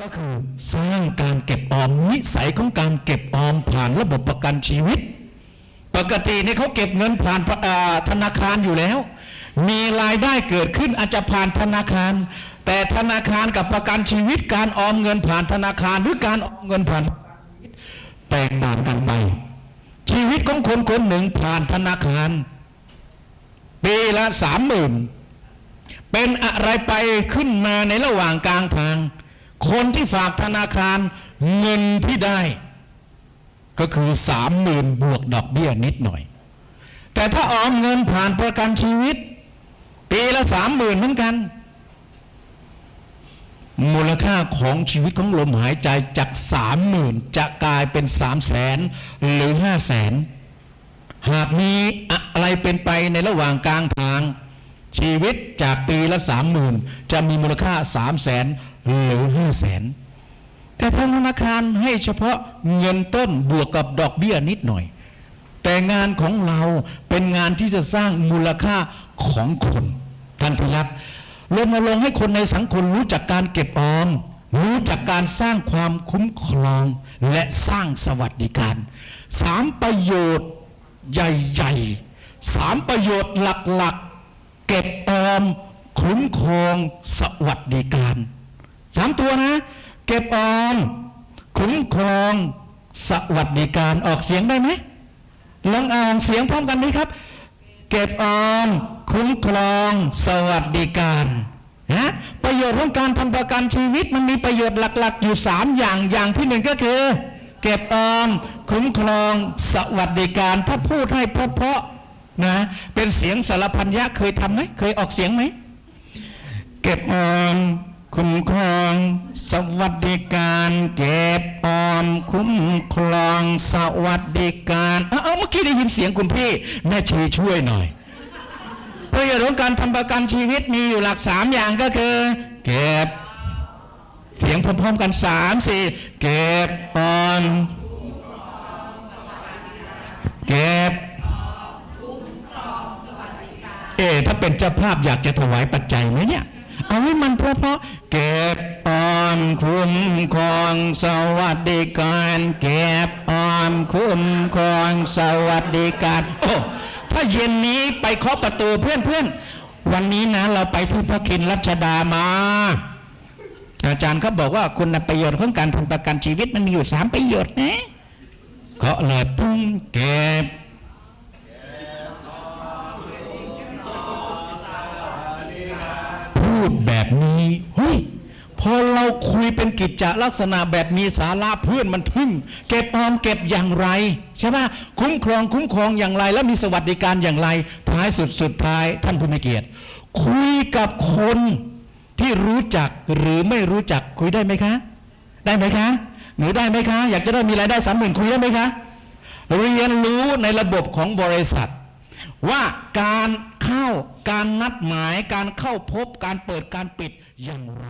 ก็คือสร้างการเก็บออมนิสัยของการเก็บออมผ่านระบบประกันชีวิต ปกติเนี่ยเขาเก็บเงินผ่านธนาคารอยู่แล้ว มีรายได้เกิดขึ้นอาจจะผ่านธนาคาร แต่ธนาคารกับประกันชีวิตการออมเงินผ่านธนาคารหรือการออมเงินผ่านประกันชีวิตแตกต่างกันไปชีวิตของคนคนหนึ่งผ่านธนาคารปีละสามหมื่นเป็นอะไรไปขึ้นมาในระหว่างกลางทาง คนที่ฝากธนาคารเงินที่ได้ ก็คือสามหมื่นบวกดอกเบี้ยนิดหน่อย แต่ถ้าออมเงินผ่านประกันชีวิต ปีละสามหมื่นเหมือนกัน มูลค่าของชีวิตของลมหายใจจากสามหมื่นจะกลายเป็นสามแสนหรือห้าแสนหากมีอะไรเป็นไปในระหว่างกลางทาง ชีวิตจากปีละสามหมื่นจะมีมูลค่าสามแสนหรือห้าแสนแต่ทางธนาคารให้เฉพาะเงินต้นบวกกับดอกเบี้ยนิดหน่อย แต่งานของเราเป็นงานที่จะสร้างมูลค่าของคนท่านที่รักรณรงค์ให้คนในสังคมรู้จักการเก็บออมรู้จักการสร้างความคุ้มครองและสร้างสวัสดิการสามประโยชน์ใหญ่ๆสามประโยชน์หลักๆ เก็บออมคุ้มครองสวัสดิการสามตัวนะ เก็บออมคุ้มครองสวัสดิการออกเสียงได้ไหมลองอ่านเสียงพร้อมกันนี้ครับ เก็บออมคุ้มครองสวัสดิการนะประโยชน์ของการทำประกันชีวิตมันมีประโยชน์หลักๆ อยู่ 3 อย่างอย่างที่หนึ่งก็คือ เก็บออมคุ้มครองสวัสดิการ ถ้าพูดให้เพราะๆ นะเป็นเสียงสารพันยะเคยทำไหมเคยออกเสียงไหมเก็บออมคุ้มครอง สวัสดิการ เก็บออมคุ้มครอง สวัสดิการเอาเอาเมื่อกี้ได้ยินเสียงคุณพี่แม่ชีช่วยหน่อยประโยชน์ของการทำประกันชีวิตมีอยู่หลักสามอย่างก็คือ เก็บ เสียงพร้อมๆกันสามสี่เก็บออม เอถ้าเป็นเจ้าภาพอยากจะถวายปัจจัยไหมเนี่ย เอาให้มันเพราะเพราะเก็บออมคุ้มครองสวัสดิการ เก็บออมคุ้มครองสวัสดิการ โอ้ถ้าเย็นนี้ไปเคาะประตูเพื่อนเพื่อนวันนี้นะเราไปที่พระคินรัชดามา อาจารย์เขาบอกว่าคุณประโยชน์ของการทำประกันชีวิตมันมีอยู่สามประโยชน์นะก็เลยปุ้งเก็บ พูดแบบนี้เฮ้ยพอเราคุยเป็นกิจจลักษณะแบบมีสาระเพื่อนมันทึ่ง เก็บออมเก็บอย่างไร ใช่ไหมคุ้มครองคุ้มครองอย่างไร แล้วมีสวัสดิการอย่างไรท้ายสุดสุดท้ายท่านผู้มีเกียรติ คุยกับคนที่รู้จักหรือไม่รู้จักคุยได้ไหมคะ ได้ไหมคะหนูได้ไหมคะ อยากจะได้มีรายได้สามหมื่นคุยได้ไหมคะเรียนรู้ในระบบของบริษัท ว่าการเข้าการนัดหมายการเข้าพบการเปิดการปิดอย่างไร